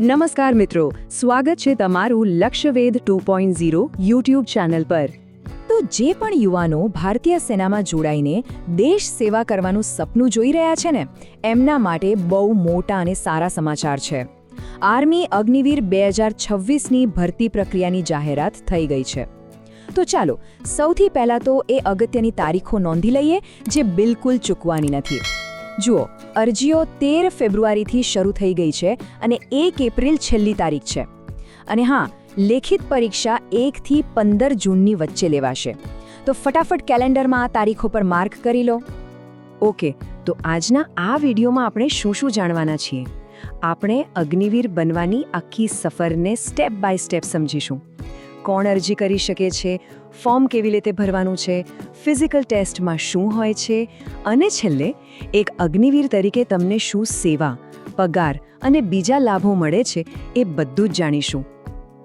નમસ્કાર મિત્રો, સ્વાગત છે તમારું Lakshyaved two point zero YouTube channel પર. તો જે પણ યુવાનો ભારતીય સેનામાં જોડાઈને દેશ સેવા કરવાનું સપનું જોઈ રહ્યા છે ને, એમના માટે બહુ મોટા અને સારા સમાચાર છે. આર્મી અગ્નિવીર બે હજાર છવ્વીસની ભરતી પ્રક્રિયાની જાહેરાત થઈ ગઈ છે. તો ચાલો, સૌથી પહેલાં તો એ અગત્યની તારીખો નોંધી લઈએ જે બિલકુલ ચૂકવાની નથી. જુઓ, અરજીઓ તેર ફેબ્રુઆરીથી શરૂ થઈ ગઈ છે અને એક એપ્રિલ છેલ્લી તારીખ છે. અને હા, લેખિત પરીક્ષા એકથી પંદર જૂનની વચ્ચે લેવાશે. તો ફટાફટ કેલેન્ડરમાં આ તારીખો પર માર્ક કરી લો. ઓકે, તો આજના આ વિડીયોમાં આપણે શું શું જાણવાના છીએ? આપણે અગ્નિવીર બનવાની આખી સફરને સ્ટેપ બાય સ્ટેપ સમજીશું. કોણ અરજી કરી શકે છે, ફોર્મ કેવી રીતે ભરવાનું છે, ફિઝિકલ ટેસ્ટમાં શું હોય છે અને છેલ્લે એક અગ્નિવીર તરીકે તમને શું સેવા, પગાર અને બીજા લાભો મળે છે એ બધું જ જાણીશું.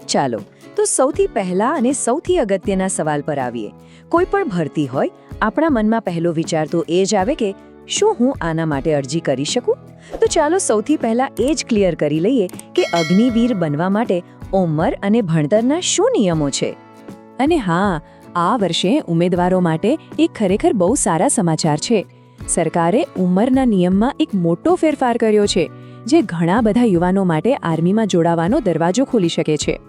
ચાલો, તો સૌથી પહેલા અને સૌથી અગત્યના સવાલ પર આવીએ. કોઈ પણ ભરતી હોય, આપણા મનમાં પહેલો વિચાર તો એ જ આવે કે શું હું આના માટે અરજી કરી શકું? તો ચાલો સૌથી પહેલા એ જ ક્લિયર કરી લઈએ કે અગ્નિવીર બનવા માટે ઉંમર અને ભણતરના શું નિયમો છે? અને હા, આ વર્ષે ઉમેદવારો માટે એક ખરેખર બહુ સારા સમાચાર છે. સરકારે ઉંમરના નિયમમાં એક મોટો ફેરફાર કર્યો છે, જે ઘણા બધા યુવાનો માટે આર્મીમાં જોડાવાનો દરવાજો ખોલી શકે છે.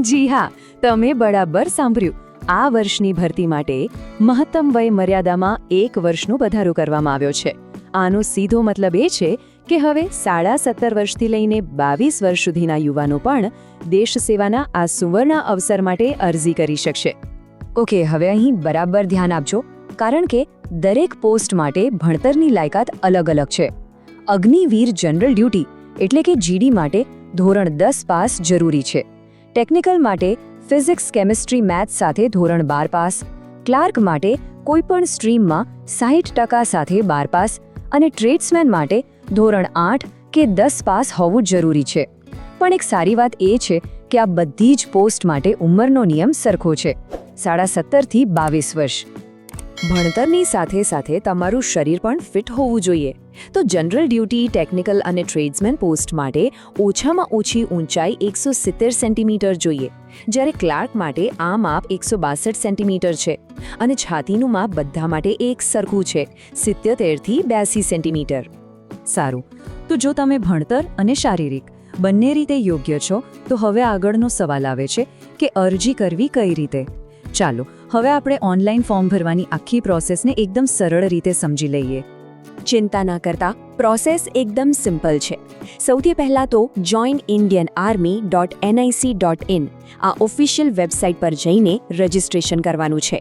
જી હા, તમે બરાબર સાંભળ્યું. આ વર્ષની ભરતી માટે મહત્તમ વય મર્યાદામાં એક વર્ષનો વધારો કરવામાં આવ્યો છે. આનો સીધો મતલબ એ છે કે હવે સાડા સત્તર વર્ષથી લઈને બાવીસ વર્ષ સુધીના યુવાનો પણ દેશ સેવાના આ સુવર્ણ અવસર માટે અરજી કરી શકશે. ઓકે, હવે અહીં બરાબર ધ્યાન આપજો, કારણ કે દરેક પોસ્ટ માટે ભણતરની લાયકાત અલગ અલગ છે. અગ્નિવીર જનરલ ડ્યુટી એટલે કે જીડી માટે ધોરણ દસ પાસ જરૂરી છે. ટેકનિકલ માટે ફિઝિક્સ, કેમિસ્ટ્રી, મેથ્સ સાથે ધોરણ બાર પાસ. ક્લાર્ક માટે કોઈપણ સ્ટ્રીમમાં સાહીઠ ટકા સાથે બાર પાસ. અને ટ્રેડ્સમેન માટે ધોરણ આઠ કે દસ પાસ હોવું જરૂરી છે. પણ એક સારી વાત એ છે કે આ બધી જ પોસ્ટ માટે ઉંમરનો નિયમ સરખો છે. સાડા સત્તરથી બાવીસ વર્ષ. ભણતરની સાથે સાથે તમારું શરીર પણ ફિટ હોવું જોઈએ. તો જનરલ ડ્યુટી, ટેકનિકલ અને ટ્રેડ્સમેન પોસ્ટ માટે ઓછામાં ઓછી ઊંચાઈ એકસો સિત્તેર સેન્ટીમીટર જોઈએ. જ્યારે ક્લાર્ક માટે આ માપ એકસો બાસઠ સેન્ટીમીટર છે. અને છાતીનું માપ બધા માટે એક સરખું છે સિત્યોતેરથી બ્યાસી સેન્ટીમીટર. સારું. તો જો તમે ભણતર અને શારીરિક બંને રીતે યોગ્ય છો, તો હવે આગળનો સવાલ આવે છે કે અરજી કરવી કઈ રીતે? ચાલો, હવે આપણે ઓનલાઈન ફોર્મ ભરવાની આખી પ્રોસેસને એકદમ સરળ રીતે સમજી લઈએ. ચિંતા ના કરતા. પ્રોસેસ એકદમ સિમ્પલ છે. સૌથી પહેલાં તો join Indian army dot NIC dot in આ ઓફિશિયલ વેબસાઇટ પર જઈને રજિસ્ટ્રેશન કરવાનું છે.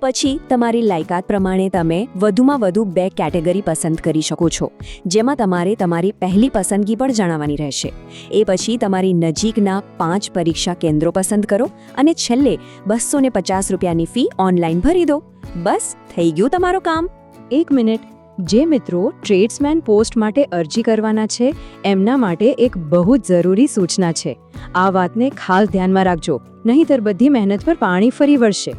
પછી તમારી લાયકાત પ્રમાણે તમે વધુમાં વધુ બે કેટેગરી પસંદ કરી શકો છો, જેમાં તમારે તમારી પહેલી પસંદગી પણ જણાવવાની રહેશે. એ પછી તમારી નજીકના પાંચ પરીક્ષા કેન્દ્રો પસંદ કરો અને છેલ્લે બસો પચાસ રૂપિયાની ફી ઓનલાઈન ભરી દો. બસ, થઈ ગયું તમારું કામ. એક મિનિટ. જે મિત્રો ટ્રેડ્સમેન પોસ્ટ માટે અરજી કરવાના છે, એમના માટે એક બહુ જ જરૂરી સૂચના છે. આ વાતને ખાસ ધ્યાનમાં રાખજો, નહીંતર બધી મહેનત પર પાણી ફરી વળશે.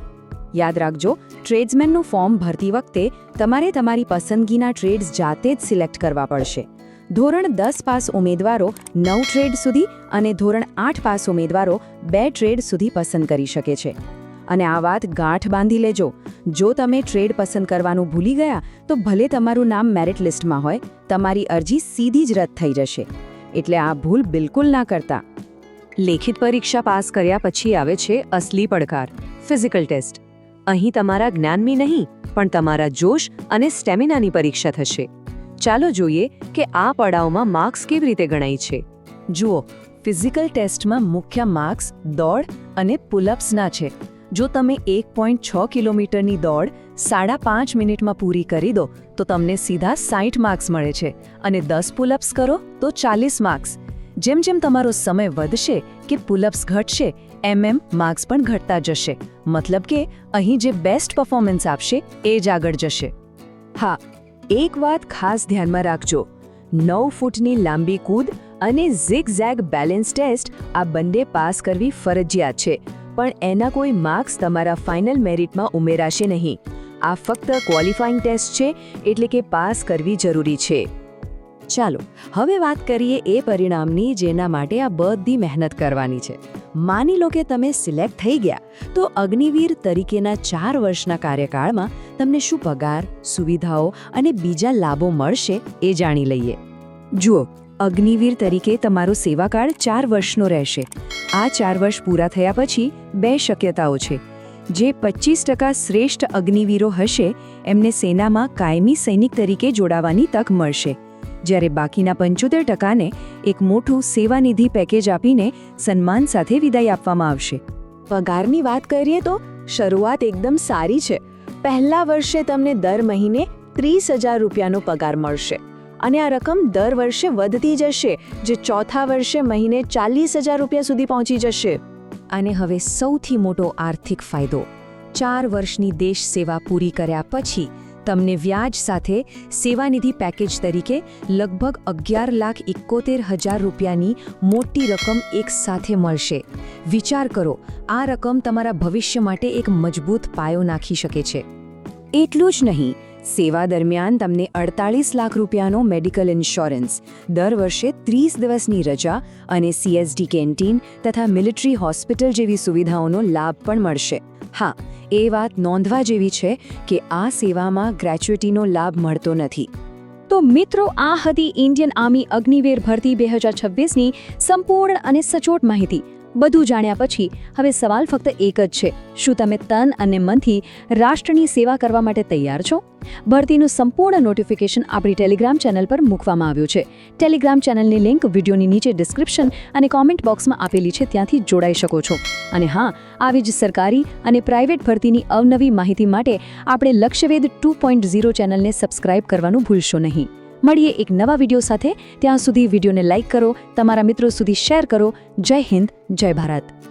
યાદ રાખજો ટ્રેડ્સમેનનું ફોર્મ ભરતી વખતે તમારે તમારી પસંદગીના ટ્રેડ્સ જાતે જ સિલેક્ટ કરવા પડશે. ધોરણ દસ પાસ ઉમેદવારો નવ ટ્રેડ સુધી અને ધોરણ આઠ પાસ ઉમેદવારો બે ટ્રેડ સુધી પસંદ કરી શકે છે. અને આ વાત ગાંઠ બાંધી લેજો. જો તમે ટ્રેડ પસંદ કરવાનું ભૂલી ગયા, તો ભલે તમારું નામ મેરિટ લિસ્ટમાં હોય, તમારી અરજી સીધી જ રદ થઈ જશે. એટલે આ ભૂલ બિલકુલ ના કરતા. લેખિત પરીક્ષા પાસ કર્યા પછી આવે છે અસલી પડકાર, ફિઝિકલ ટેસ્ટ. અહીં તમારા જ્ઞાનની નહીં, પણ તમારા જોશ અને સ્ટેમિનાની પરીક્ષા થશે. ચાલો જોઈએ કે આ પડાવમાં માર્ક્સ કેવી રીતે ગણાય છે. જુઓ, ફિઝિકલ ટેસ્ટમાં મુખ્ય માર્ક્સ દોડ અને પુલઅપ્સના છે. જો તમે એક પોઈન્ટ છ કિલોમીટરની દોડ સાડા પાંચ મિનિટમાં પૂરી કરી દો, તો તમને સીધા સાઠ માર્ક્સ મળે છે અને દસ પુલઅપ્સ કરો તો ચાલીસ માર્ક્સ. જેમ જેમ તમારો સમય વધશે કે પુલઅપ્સ ઘટશે, એમ એમ માર્ક્સ પણ ઘટતા જશે. મતલબ કે અહીં જે બેસ્ટ પરફોર્મન્સ આપશે, એ જ આગળ જશે. હા, એક વાત ખાસ ધ્યાનમાં રાખજો. નવ ફૂટની લાંબી કૂદ અને ઝિગ ઝેગ બેલેન્સ ટેસ્ટ આ બંને પાસ કરવી ફરજિયાત છે. પણ એના કોઈ માર્ક્સ તમારા ફાઇનલ મેરિટમાં ઉમેરાશે નહીં. આ ફક્ત ક્વોલિફાઇંગ ટેસ્ટ છે, એટલે કે પાસ કરવી જરૂરી છે. ચાલો, હવે વાત કરીએ એ પરિણામની જેના માટે આ બધી મહેનત કરવાની છે. માની લો કે તમે સિલેક્ટ થઈ ગયા, તો અગ્નિવીર તરીકેના ચાર વર્ષના કાર્યકાળમાં તમને શું પગાર, સુવિધાઓ અને બીજા લાભો મળશે એ જાણી લઈએ. જુઓ અગ્નિવીર તરીકે તમારો સેવાકાળ ચાર વર્ષનો રહેશે. આ ચાર વર્ષ પૂરા થયા પછી બે શક્યતાઓ છે. જે પચીસ ટકા શ્રેષ્ઠ અગ્નિવીરો હશે, એમને સેનામાં કાયમી સૈનિક તરીકે જોડાવાની તક મળશે. જ્યારે બાકીના પંચોતેર ટકાને એક મોટું સેવાનિધિ પેકેજ આપીને સન્માન સાથે વિદાય આપવામાં આવશે. પગારની વાત કરીએ તો શરૂઆત એકદમ સારી છે. પહેલા વર્ષે તમને દર મહિને ત્રીસ હજાર રૂપિયાનો પગાર મળશે. અને આ રકમ દર વર્ષે વધતી જશે, જે ચોથા વર્ષે મહિને ચાલીસ હજાર રૂપિયા સુધી પહોંચી જશે. અને હવે સૌથી મોટો આર્થિક ફાયદો. ચાર વર્ષની દેશ સેવા પૂરી કર્યા પછી, તમને વ્યાજ સાથે સેવાનિધિ પેકેજ તરીકે લગભગ અગિયાર લાખ એકોતેર હજાર રૂપિયાની મોટી રકમ એક સાથે મળશે. વિચાર કરો, આ રકમ તમારા ભવિષ્ય માટે એક મજબૂત પાયો નાખી શકે છે. એટલું જ નહીં સેવા દરમિયાન તમને અડતાળીસ લાખ રૂપિયાનો મેડિકલ ઇન્સ્યોરન્સ, દર વર્ષે ત્રીસ દિવસની રજા અને સીએસડી કેન્ટીન તથા મિલિટરી હોસ્પિટલ જેવી સુવિધાઓનો લાભ પણ મળશે. હા, એ વાત નોંધવા જેવી છે કે આ સેવામાં ગ્રેચ્યુટીનો લાભ મળતો નથી. તો મિત્રો, આ હતી ઇન્ડિયન આર્મી અગ્નિવીર ભરતી બે હજાર છવ્વીસની સંપૂર્ણ અને સચોટ માહિતી. બધું જાણ્યા પછી હવે સવાલ ફક્ત એક જ છે. શું તમે તન અને મનથી રાષ્ટ્રની સેવા કરવા માટે તૈયાર છો? ભરતીનું સંપૂર્ણ નોટિફિકેશન આપણી ટેલિગ્રામ ચેનલ પર મૂકવામાં આવ્યું છે. ટેલિગ્રામ ચેનલની લિંક વિડીયોની નીચે ડિસ્ક્રિપ્શન અને કોમેન્ટ બોક્સમાં આપેલી છે, ત્યાંથી જોડાઈ શકો છો. અને હા, આવી જ સરકારી અને પ્રાઇવેટ ભરતીની અવનવી માહિતી માટે આપણે લક્ષ્યવેદ ટુ પોઈન્ટ ઝીરો ચેનલને સબસ્ક્રાઇબ કરવાનું ભૂલશો નહીં. મળીએ એક નવા વીડિયો સાથે. ત્યાં સુધી વિડીયોને લાઇક કરો, તમારા મિત્રો સુધી શેર કરો. જય હિન્દ, જય ભારત.